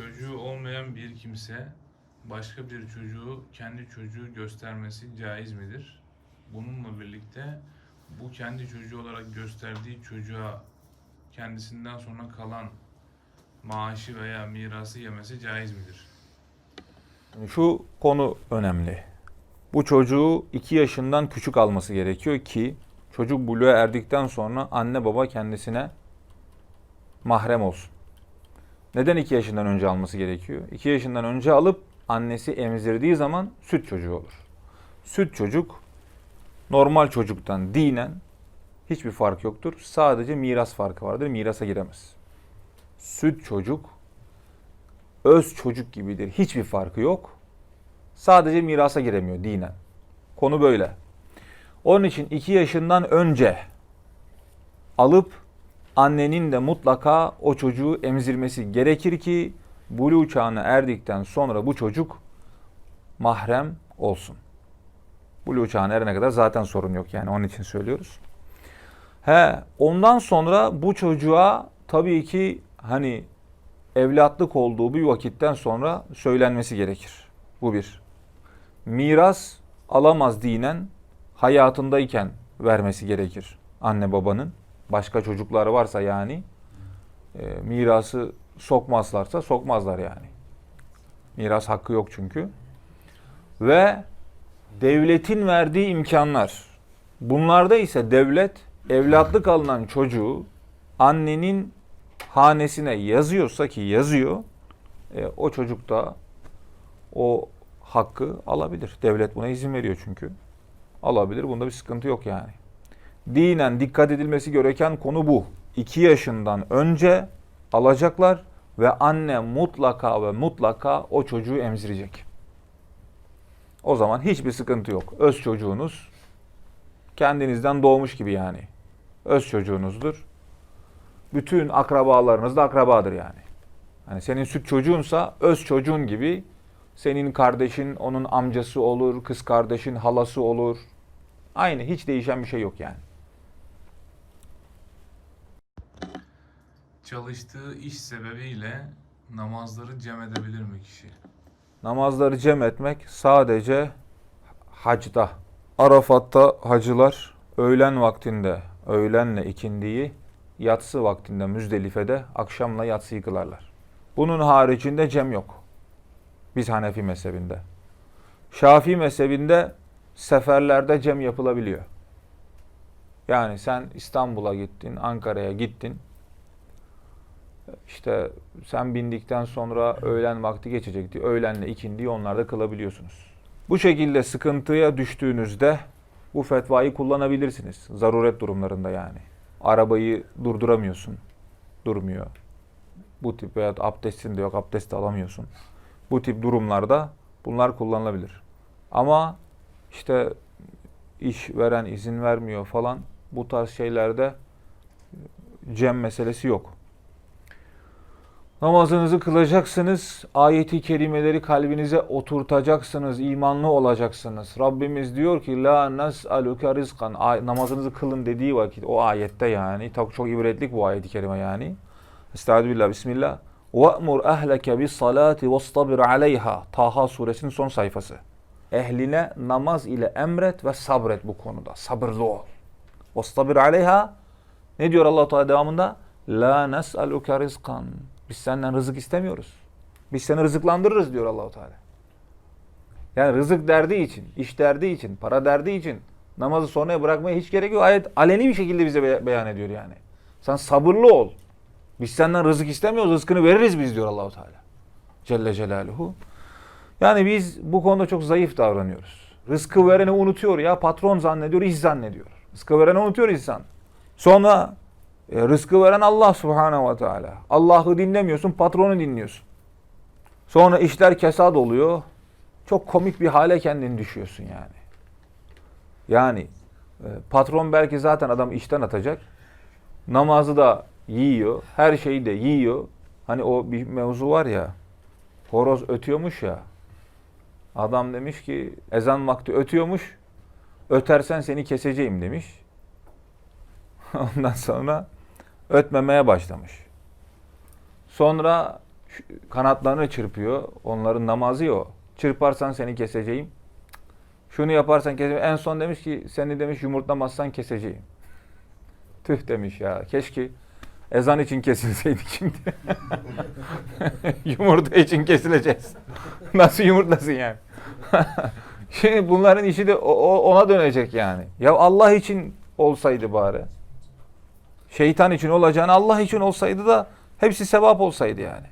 Çocuğu olmayan bir kimse başka bir çocuğu kendi çocuğu göstermesi caiz midir? Bununla birlikte bu kendi çocuğu olarak gösterdiği çocuğa kendisinden sonra kalan maaşı veya mirası yemesi caiz midir? Şu konu önemli. Bu çocuğu 2 yaşından küçük alması gerekiyor ki çocuk buluğa erdikten sonra anne baba kendisine mahrem olsun. Neden 2 yaşından önce alması gerekiyor? 2 yaşından önce alıp annesi emzirdiği zaman süt çocuğu olur. Süt çocuk normal çocuktan dinen hiçbir fark yoktur. Sadece miras farkı vardır. Mirasa giremez. Süt çocuk öz çocuk gibidir. Hiçbir farkı yok. Sadece mirasa giremiyor dinen. Konu böyle. Onun için 2 yaşından önce alıp annenin de mutlaka o çocuğu emzirmesi gerekir ki buluğ çağına erdikten sonra bu çocuk mahrem olsun. Buluğ çağına erene kadar zaten sorun yok yani onun için söylüyoruz. He, ondan sonra bu çocuğa tabii ki hani evlatlık olduğu bir vakitten sonra söylenmesi gerekir. Bu bir. Miras alamaz dinen hayatındayken vermesi gerekir anne babanın. Başka çocukları varsa yani e, mirası sokmazlarsa sokmazlar yani. Miras hakkı yok çünkü. Ve devletin verdiği imkanlar. Bunlarda ise devlet evlatlık alınan çocuğu annenin hanesine yazıyorsa ki yazıyor, e, o çocuk da o hakkı alabilir. Devlet buna izin veriyor çünkü. Alabilir. Bunda bir sıkıntı yok yani. Dinen dikkat edilmesi gereken konu bu. 2 yaşından önce alacaklar ve anne mutlaka ve mutlaka o çocuğu emzirecek. O zaman hiçbir sıkıntı yok. Öz çocuğunuz kendinizden doğmuş gibi yani. Öz çocuğunuzdur bütün akrabalarınız da akrabadır yani. Hani senin süt çocuğunsa öz çocuğun gibi senin kardeşin onun amcası olur, kız kardeşin halası olur. Aynı hiç değişen bir şey yok yani. Çalıştığı iş sebebiyle namazları cem edebilir mi kişi? Namazları cem etmek sadece hacda. Arafat'ta hacılar öğlen vaktinde öğlenle ikindiyi yatsı vaktinde Müzdelife'de akşamla yatsıyı kılarlar. Bunun haricinde cem yok. Biz Hanefi mezhebinde. Şafii mezhebinde seferlerde cem yapılabiliyor. Yani sen İstanbul'a gittin, Ankara'ya gittin. İşte sen bindikten sonra öğlen vakti geçecekti. Öğlenle ikindiyi onlarda kılabiliyorsunuz. Bu şekilde sıkıntıya düştüğünüzde bu fetvayı kullanabilirsiniz. Zaruret durumlarında yani arabayı durduramıyorsun. Durmuyor. Bu tip veya abdestin de yok, abdest de alamıyorsun. Bu tip durumlarda bunlar kullanılabilir. Ama işte iş veren izin vermiyor falan bu tarz şeylerde cem meselesi yok. Namazınızı kılacaksınız, ayeti kerimeleri kalbinize oturtacaksınız, imanlı olacaksınız. Rabbimiz diyor ki la nes'aluke rizkan. Namazınızı kılın dediği vakit o ayette yani çok, çok ibretlik bu ayeti kerime yani. Estağfirullah bismillah. Ve'mur ehleke bis salati vestabir aleyha. Taha suresinin son sayfası. Ehline namaz ile emret ve sabret bu konuda. Sabırlı ol. Vestabir aleyha. Ne diyor Allah Teala devamında? La nes'aluke rizkan. Biz senden rızık istemiyoruz. Biz seni rızıklandırırız diyor Allahu Teala. Yani rızık derdi için, iş derdi için, para derdi için namazı sonraya bırakmaya hiç gerek yok. Ayet aleni bir şekilde bize be- beyan ediyor yani. Sen sabırlı ol. Biz senden rızık istemiyoruz. Rızkını veririz biz diyor Allahu Teala. Celle Celaluhu. Yani biz bu konuda çok zayıf davranıyoruz. Rızkı vereni unutuyor ya. Patron zannediyor, iş zannediyor. Rızkı vereni unutuyor insan. Sonra e, rızkı veren Allah Subhanahu ve Teala. Allah'ı dinlemiyorsun, patronu dinliyorsun. Sonra işler kesat oluyor. Çok komik bir hale kendini düşüyorsun yani. Yani e, patron belki zaten adam işten atacak. Namazı da yiyor, her şeyi de yiyor. Hani o bir mevzu var ya. Horoz ötüyormuş ya. Adam demiş ki ezan vakti ötüyormuş. Ötersen seni keseceğim demiş. Ondan sonra ötmemeye başlamış. Sonra Kanatlarını çırpıyor. Onların namazı o. Çırparsan seni keseceğim. Şunu yaparsan keseceğim. En son demiş ki seni demiş yumurtlamazsan keseceğim. Tüh demiş ya. Keşke ezan için kesilseydik şimdi. Yumurta için kesileceğiz. Nasıl yumurtlasın yani? Şimdi bunların işi de ona dönecek yani. Ya Allah için olsaydı bari. Şeytan için olacağını Allah için olsaydı da hepsi sevap olsaydı yani.